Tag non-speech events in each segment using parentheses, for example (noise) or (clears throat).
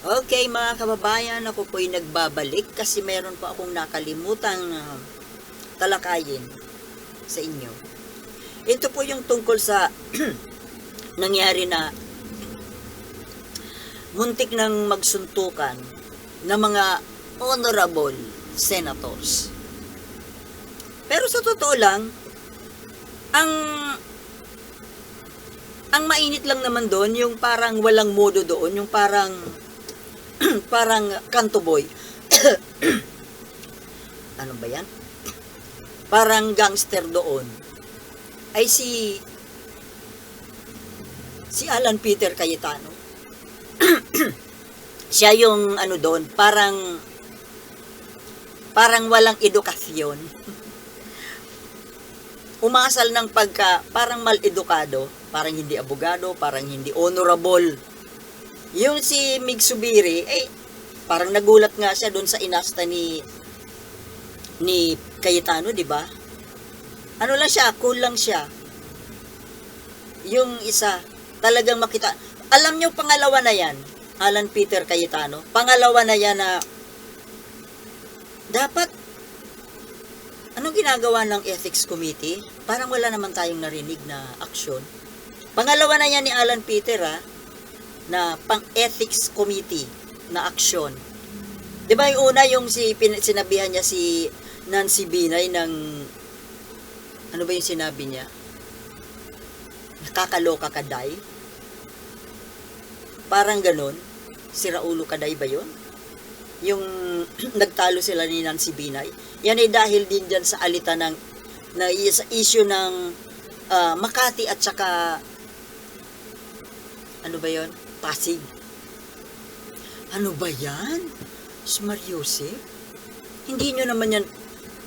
Okay mga kababayan, ako po'y nagbabalik kasi meron pa akong nakalimutang ah, talakayin sa inyo. Ito po yung tungkol sa (clears throat) nangyari na muntik nang magsuntukan ng mga honorable senators. Pero sa totoo lang, ang ang mainit lang naman doon, yung parang walang modo doon, yung parang (clears throat) parang kanto boy. (clears throat) ano ba yan? Parang gangster doon. Ay si si Alan Peter Cayetano. (clears throat) Siya yung ano doon, parang parang walang edukasyon. (laughs) Umasal ng pagka parang mal-edukado, parang hindi abogado, parang hindi honorable. Yung si Mig Subiri, eh, parang nagulat nga siya doon sa inasta ni ni Cayetano, di ba? Ano lang siya, cool lang siya. Yung isa, talagang makita. Alam niyo, pangalawa na yan, Alan Peter Cayetano, pangalawa na yan na dapat anong ginagawa ng ethics committee? Parang wala naman tayong narinig na aksyon. Pangalawa na yan ni Alan Peter ha, na pang-ethics committee na aksyon. 'Di ba yung una yung si pin, sinabihan niya si Nancy Binay ng ano ba yung sinabi niya? Nakakaloka ka, Day? Parang ganun. Si Raulo Kaday ba yun? Yung (clears throat) nagtalo sila ni Nancy Binay. Yan ay dahil din dyan sa alita ng na sa issue ng ah, Makati at saka ano ba yon? Pasig. Ano ba yan? Smart Yosef? Hindi nyo naman yan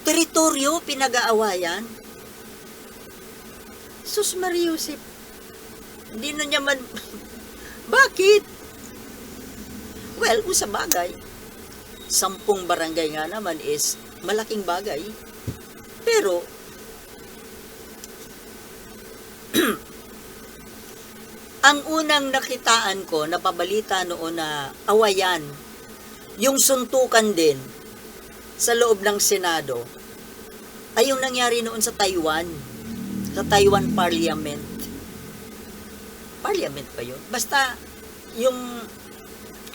teritoryo pinag-aawayan. Sus Mariusip, hindi na niya man, (laughs) bakit? Well, kung sa bagay, sampung barangay nga naman is malaking bagay. Pero, (clears throat) ang unang nakitaan ko, napabalita noon na awayan, yung suntukan din sa loob ng Senado, ay yung nangyari noon sa Taiwan, sa Taiwan Parliament. Parliament pa yun? Basta, yung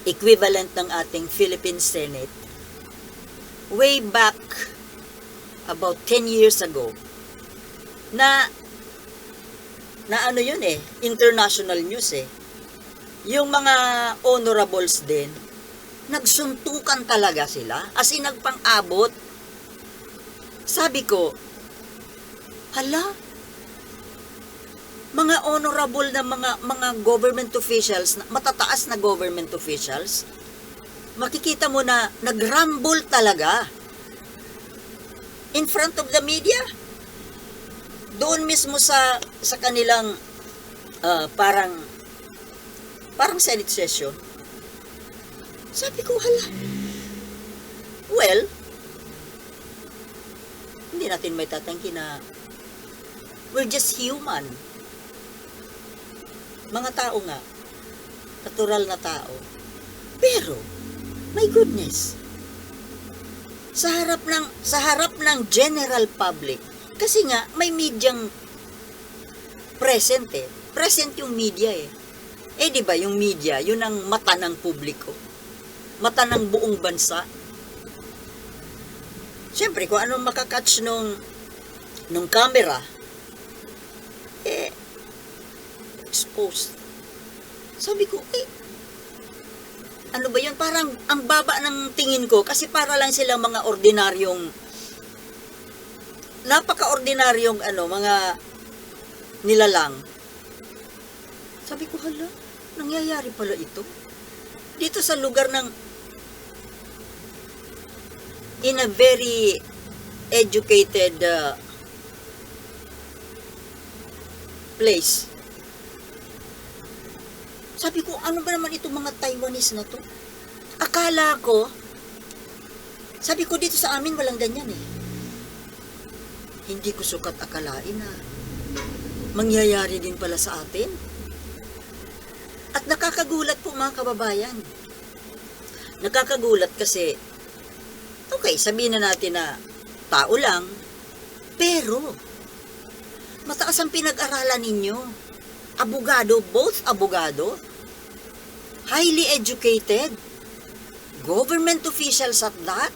equivalent ng ating Philippine Senate, way back about 10 years ago, na na ano yun eh, international news eh. Yung mga honorables din, nagsuntukan talaga sila. As in, nagpang-abot. Sabi ko, hala, mga honorable na mga mga government officials, matataas na government officials, makikita mo na nagrumble talaga in front of the media doon mismo sa sa kanilang ah, parang parang Senate session. Sabi ko, hala. Well, hindi natin may tatangki na we're just human. Mga tao nga. Natural na tao. Pero, my goodness. Sa harap ng sa harap ng general public, kasi nga may medyang present eh. Present yung media eh. Eh di ba yung media, yun ang mata ng publiko. Mata ng buong bansa. Siyempre, kung anong makakatch nung nung camera, eh, exposed. Sabi ko, eh, ano ba yun? Parang ang baba ng tingin ko kasi para lang silang mga ordinaryong napaka-ordinaryong ano, mga nilalang. Sabi ko, hala, nangyayari pala ito. Dito sa lugar ng in a very educated uh, place. Sabi ko, ano ba naman itong mga Taiwanese na to? Akala ko, sabi ko dito sa amin walang ganyan eh. Hindi ko sukat akalain na mangyayari din pala sa atin. At nakakagulat po mga kababayan. Nakakagulat kasi, okay, sabihin na natin na tao lang, pero, mataas ang pinag-aralan ninyo. Abogado, both abogado, highly educated, government officials at that,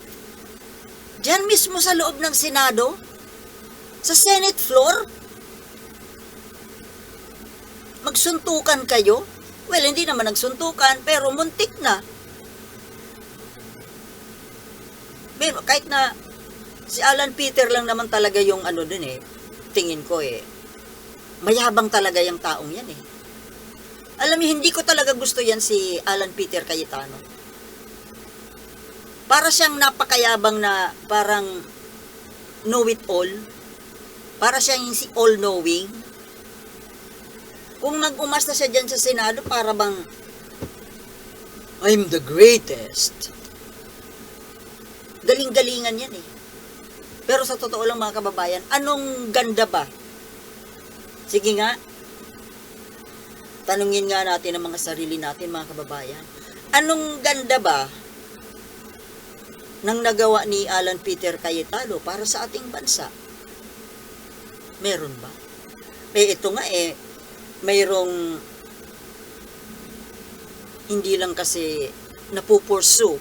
Diyan mismo sa loob ng Senado, sa Senate floor, magsuntukan kayo. Well, hindi naman nagsuntukan, pero muntik na. Pero kahit na si Alan Peter lang naman talaga yung ano dun eh, tingin ko eh, mayabang talaga yung taong yan eh. Alam niyo, hindi ko talaga gusto yan si Alan Peter Cayetano para siyang napakayabang na parang know it all. Para siyang si all-knowing. Kung nag-umasta siya dyan sa Senado, para bang I'm the greatest. Galing-galingan yan eh. Pero sa totoo lang mga kababayan, anong ganda ba? Sige nga, tanungin nga natin ang mga sarili natin mga kababayan. Anong ganda ba nang nagawa ni Alan Peter Cayetano para sa ating bansa? Meron ba? Eh, ito nga eh, mayroong hindi lang kasi napupursu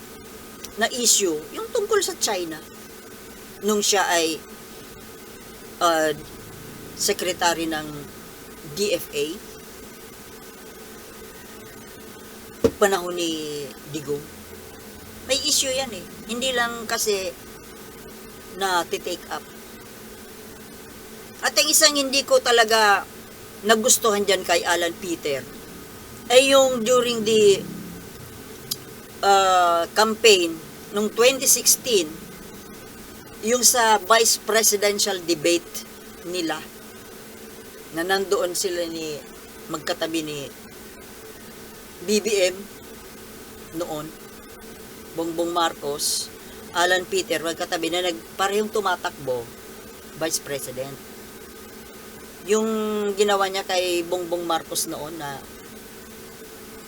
na issue yung tungkol sa China nung siya ay uh, secretary ng DFA panahon ni Digong may issue yan eh. Hindi lang kasi na take up. At ang isang hindi ko talaga nagustuhan dyan kay Alan Peter ay yung during the uh, campaign nung 2016 yung sa vice presidential debate nila na nandoon sila ni magkatabi ni BBM noon Bongbong Marcos, Alan Peter, magkatabi na nagparehong tumatakbo, Vice President. Yung ginawa niya kay Bongbong Marcos noon na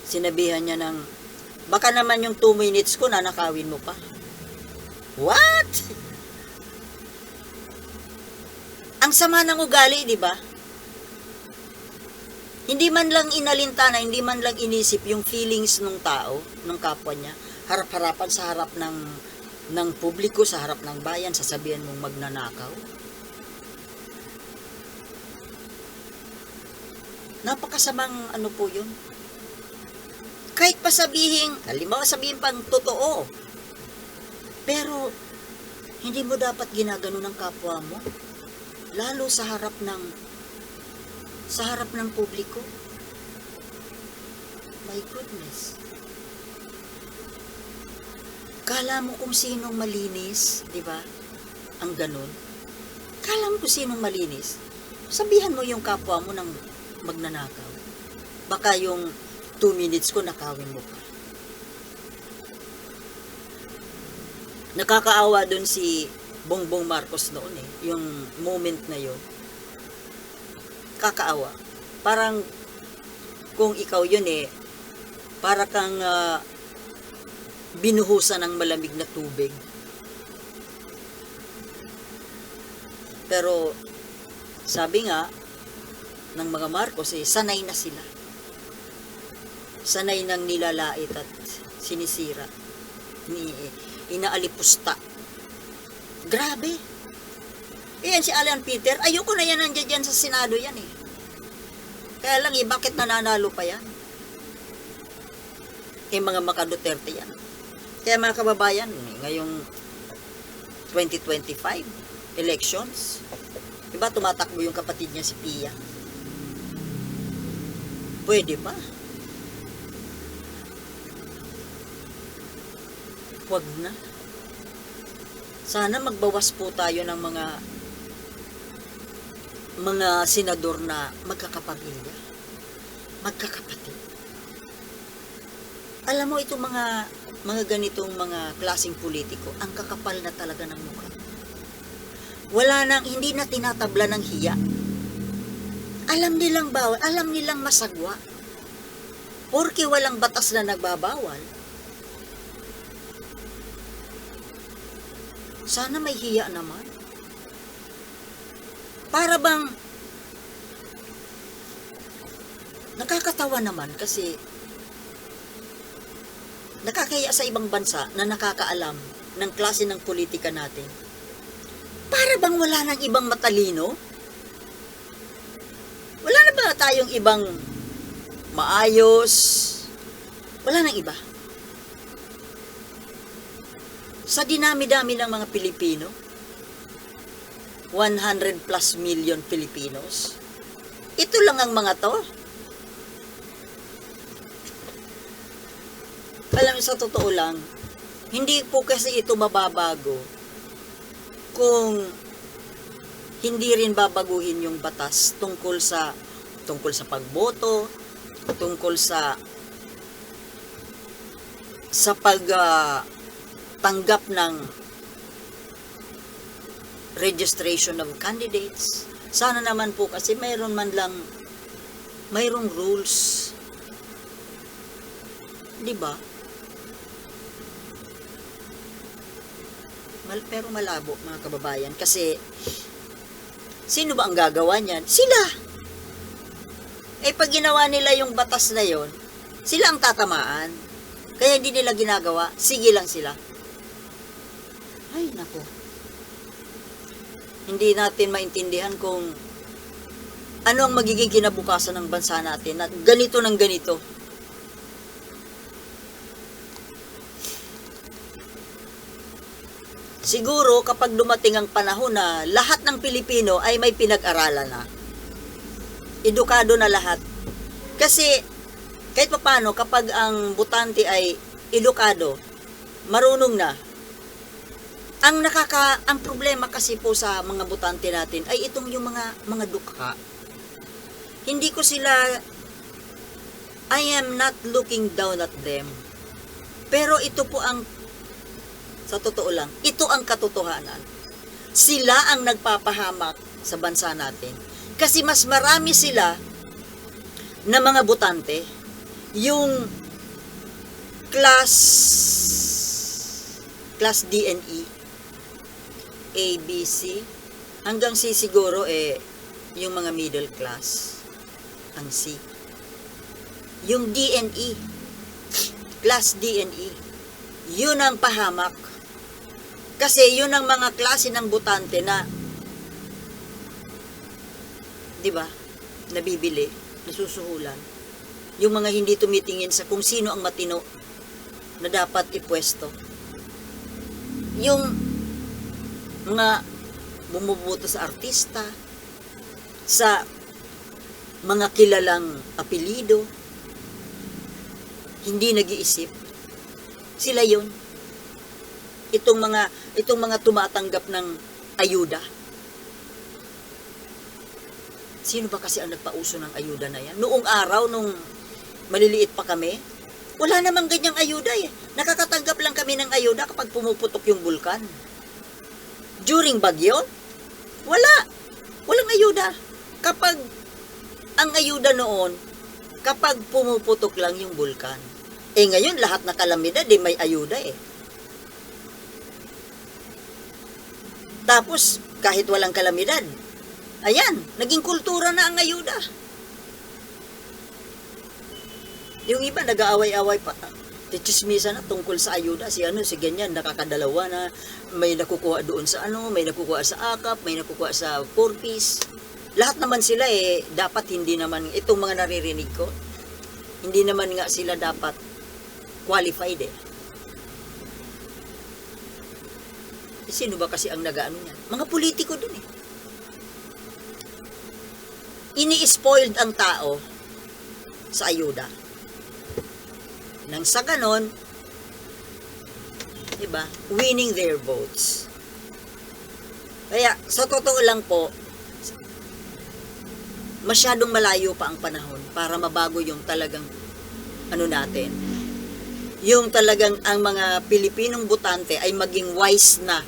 sinabihan niya ng baka naman yung 2 minutes ko nanakawin mo pa. What? Ang sama ng ugali, di ba? Hindi man lang inalintana, hindi man lang inisip yung feelings ng tao, ng kapwa niya harap-harapan sa harap ng ng publiko, sa harap ng bayan, sasabihan mong magnanakaw? Napakasamang ano po yun. Kahit pa sabihin, halimbawa sabihin pang totoo, pero hindi mo dapat ginagano ng kapwa mo, lalo sa harap ng sa harap ng publiko. My goodness. Kala mo kung sinong malinis, di ba? Ang ganun. Kala mo kung sinong malinis. Sabihan mo yung kapwa mo ng magnanakaw. Baka yung 2 minutes ko nakawin mo pa. Nakakaawa dun si Bongbong Marcos noon eh. Yung moment na yon Kakaawa. Parang kung ikaw yun eh, para kang uh, binuhusan ng malamig na tubig. Pero sabi nga ng mga Marcos eh, sanay na sila. Sanay nang nilalait at sinisira. Ni, inaalipusta. Grabe. Iyan si Alan Peter, ayoko na yan nandiyan dyan sa Senado yan eh. Kaya lang eh, bakit nananalo pa yan? Eh, mga maka Duterte yan. Kaya mga kababayan, ngayong 2025 elections, diba tumatakbo yung kapatid niya si Pia? Pwede pa. Huwag na. Sana magbawas po tayo ng mga mga senador na magkakapamilya, magkakapatid. Alam mo itong mga mga ganitong mga klasing politiko, ang kakapal na talaga ng mukha. Wala nang, hindi na tinatabla ng hiya. Alam nilang bawal, alam nilang masagwa. Porke walang batas na nagbabawal, Sana may hiya naman. Para bang nakakatawa naman kasi nakakaya sa ibang bansa na nakakaalam ng klase ng politika natin. Para bang wala nang ibang matalino? Tayong ibang maayos? Wala nang iba. Sa dinami-dami ng mga Pilipino, 100 plus million Filipinos, ito lang ang mga to. Alam sa totoo lang, hindi po kasi ito mababago kung hindi rin babaguhin yung batas tungkol sa tungkol sa pagboto, tungkol sa sa pag ah, tanggap ng registration of candidates. Sana naman po kasi mayroon man lang mayroong rules. 'Di ba? Mal pero malabo mga kababayan kasi sino ba ang gagawa niyan? Sila. Eh pag ginawa nila yung batas na yon, sila ang tatamaan. Kaya hindi nila ginagawa, sige lang sila. Ay, nako. Hindi natin maintindihan kung ano ang magiging kinabukasan ng bansa natin at ganito ng ganito. Siguro kapag dumating ang panahon na lahat ng Pilipino ay may pinag-aralan na. Edukado na lahat. Kasi kahit paano kapag ang butante ay edukado, marunong na, ang nakaka ang problema kasi po sa mga butante natin ay itong yung mga mga dukha. Hindi ko sila I am not looking down at them. Pero ito po ang sa totoo lang, ito ang katotohanan. Sila ang nagpapahamak sa bansa natin. Kasi mas marami sila na mga butante. Yung class class DNE A, B, C hanggang C siguro eh yung mga middle class ang C. Yung DNE class DNE yun ang pahamak. Kasi yun ang mga klase ng butante na 'di ba nabibili nasusuhulan. Yung mga hindi tumitingin sa kung sino ang matino na dapat ipwesto. Yung mga bumubuto sa artista sa mga kilalang apelido hindi nag-iisip. Sila yon itong mga itong mga tumatanggap ng ayuda sino ba kasi ang nagpauso ng ayuda na yan? Noong araw nung maliliit pa kami wala namang ganyang ayuda eh. Nakakatanggap lang kami ng ayuda kapag pumuputok yung bulkan. During bagyo wala. Walang ayuda. Kapag ang ayuda noon kapag pumuputok lang yung bulkan. Eh ngayon lahat na kalamidad eh may ayuda eh. Tapos, kahit walang kalamidad, ayan, naging kultura na ang ayuda. Yung iba, nag-aaway-away pa. Tichismisa na tungkol sa ayuda. Si ano, si ganyan, nakakadalawa na. May nakukuha doon sa ano, may nakukuha sa akap, may nakukuha sa four piece. Lahat naman sila eh, dapat hindi naman, itong mga naririnig ko, hindi naman nga sila dapat qualified eh. Sino ba kasi ang nagaano niyan? Mga politiko din eh. Ini-spoiled ang tao sa ayuda. Nang sa ganon, di ba, winning their votes. Kaya, sa totoo lang po, masyadong malayo pa ang panahon para mabago yung talagang ano natin. Yung talagang ang mga Pilipinong butante ay maging wise na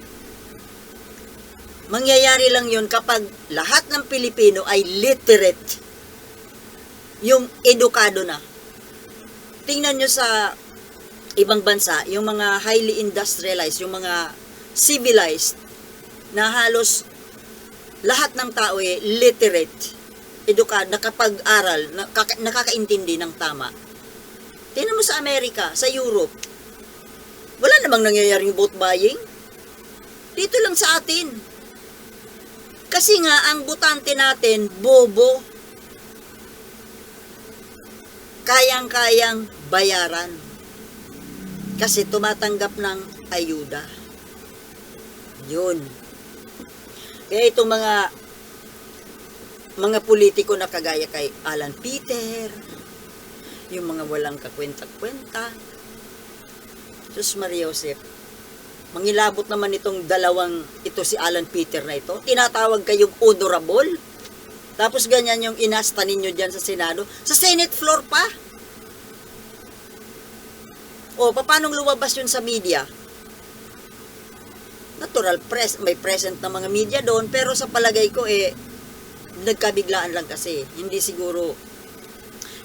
Mangyayari lang yun kapag lahat ng Pilipino ay literate. Yung edukado na. Tingnan nyo sa ibang bansa, yung mga highly industrialized, yung mga civilized na halos lahat ng tao ay literate, edukado, nakapag-aral, nakaka- nakakaintindi ng tama. Tingnan mo sa Amerika, sa Europe, wala namang nangyayaring vote buying. Dito lang sa atin. Kasi nga, ang butante natin, bobo. Kayang-kayang bayaran. Kasi tumatanggap ng ayuda. Yun. Kaya itong mga mga politiko na kagaya kay Alan Peter, yung mga walang kakwenta-kwenta, Diyos Maria Josep, mangilabot naman itong dalawang, ito si Alan Peter na ito, tinatawag kayong honorable, tapos ganyan yung inasta ninyo dyan sa Senado, sa Senate floor pa. O, paano lumabas yun sa media? Natural press, may present na mga media doon, pero sa palagay ko eh, nagkabiglaan lang kasi. Hindi siguro,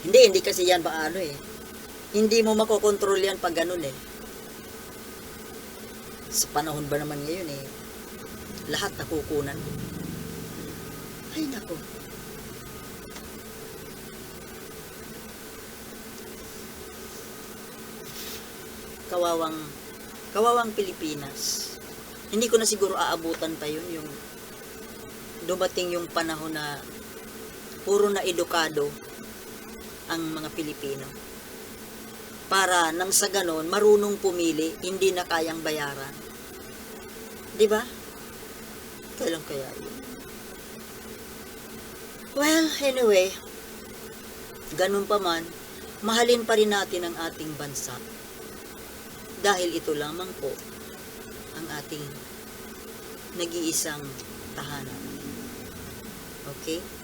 hindi, hindi kasi yan ba ano eh. Hindi mo makokontrol yan pag ganun eh. Sa panahon ba naman ngayon eh, lahat nakukunan. Ay nako. Kawawang, kawawang Pilipinas. Hindi ko na siguro aabutan pa yun yung dumating yung panahon na puro na edukado ang mga Pilipino. Para nang sa ganon, marunong pumili, hindi na kayang bayaran. Di ba? Kailan kaya yun? Well, anyway, ganun pa man, mahalin pa rin natin ang ating bansa. Dahil ito lamang po ang ating nag-iisang tahanan. Okay?